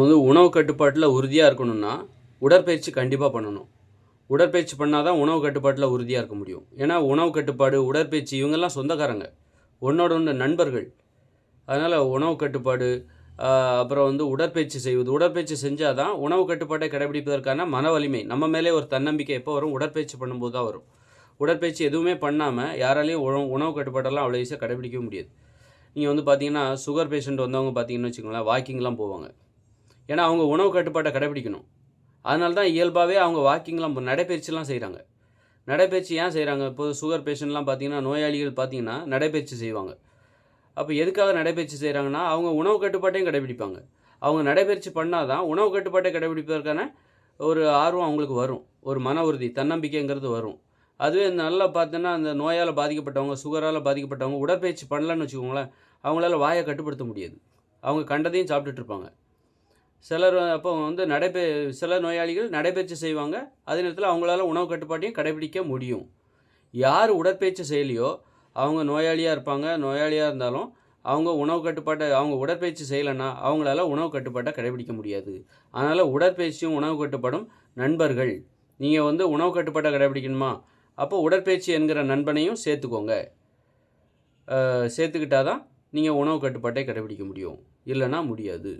வந்து உணவு கட்டுப்பாட்டில் உறுதியாக இருக்கணும்னா உடற்பயிற்சி கண்டிப்பாக பண்ணணும். உடற்பயிற்சி பண்ணால் தான் உணவு கட்டுப்பாட்டில் உறுதியாக இருக்க முடியும். ஏன்னா உணவு கட்டுப்பாடு உடற்பயிற்சி இவங்கெல்லாம் சொந்தக்காரங்க. ஒன்றோட ஒன்று நண்பர்கள். அதனால் உணவு கட்டுப்பாடு அப்புறம் வந்து உடற்பயிற்சி செய்வது. உடற்பயிற்சி செஞ்சால் தான் உணவு கட்டுப்பாட்டை கடைபிடிப்பதற்கான மன வலிமை. நம்ம மேலே ஒரு தன்னம்பிக்கை எப்போ வரும்? உடற்பயிற்சி பண்ணும்போது தான் வரும். உடற்பயிற்சி எதுவுமே பண்ணாமல் யாராலையும் உணவு உணவு கட்டுப்பாட்டெல்லாம் அவ்வளோ ஈஸியாக கடைபிடிக்க முடியாது. நீங்கள் வந்து பார்த்தீங்கன்னா சுகர் பேஷண்ட் வந்தவங்க பார்த்தீங்கன்னு வச்சுக்கோங்களேன் வாக்கிங்லாம் போவாங்க. ஏன்னா அவங்க உணவு கட்டுப்பாட்டை கடைபிடிக்கணும் அதனால தான் இயல்பாகவே அவங்க வாக்கிங்லாம் நடைப்பயிற்சிலாம் செய்கிறாங்க நடைப்பயிற்சி ஏன் செய்கிறாங்க இப்போது சுகர் பேஷண்ட்லாம் பார்த்தீங்கன்னா நோயாளிகள் பார்த்தீங்கன்னா நடைப்பயிற்சி செய்வாங்க. அப்போ எதுக்காக நடைப்பயிற்சி செய்கிறாங்கன்னா அவங்க உணவு கட்டுப்பாட்டையும் கடைபிடிப்பாங்க அவங்க நடைப்பயிற்சி பண்ணால் தான் உணவு கட்டுப்பாட்டை கடைபிடிப்பதற்கான ஒரு ஆர்வம் அவங்களுக்கு வரும். ஒரு மன உறுதி தன்னம்பிக்கைங்கிறது வரும். அதுவே நல்லா பார்த்தோன்னா அந்த நோயால் பாதிக்கப்பட்டவங்க சுகரால் பாதிக்கப்பட்டவங்க உடற்பயிற்சி பண்ணலன்னு வச்சுக்கோங்களேன் அவங்களால வாயை கட்டுப்படுத்த முடியாது. அவங்க கண்டதையும் சாப்பிட்டுட்டு இருப்பாங்க. சிலர் அப்போ வந்து நடைபெ சில நோயாளிகள் நடைபயிற்சி செய்வாங்க. அதே நேரத்தில் அவங்களால உணவு கட்டுப்பாட்டையும் கடைபிடிக்க முடியும். யார் உடற்பயிற்சி செய்யலையோ அவங்க நோயாளியாக இருப்பாங்க. நோயாளியாக இருந்தாலும் அவங்க உணவு கட்டுப்பாட்டை அவங்க உடற்பயிற்சி செய்யலைன்னா அவங்களால உணவு கட்டுப்பாட்டை கடைபிடிக்க முடியாது. அதனால் உடற்பயிற்சியும் உணவு கட்டுப்பாடும் நண்பர்கள். நீங்கள் வந்து உணவு கட்டுப்பாட்டை கடைபிடிக்கணுமா? அப்போ உடற்பயிற்சி என்கிற நண்பனையும் சேர்த்துக்கோங்க. அஹ், சேர்த்துக்கிட்டா தான் நீங்கள் உணவு கட்டுப்பாட்டை கடைபிடிக்க முடியும். இல்லைன்னா முடியாது.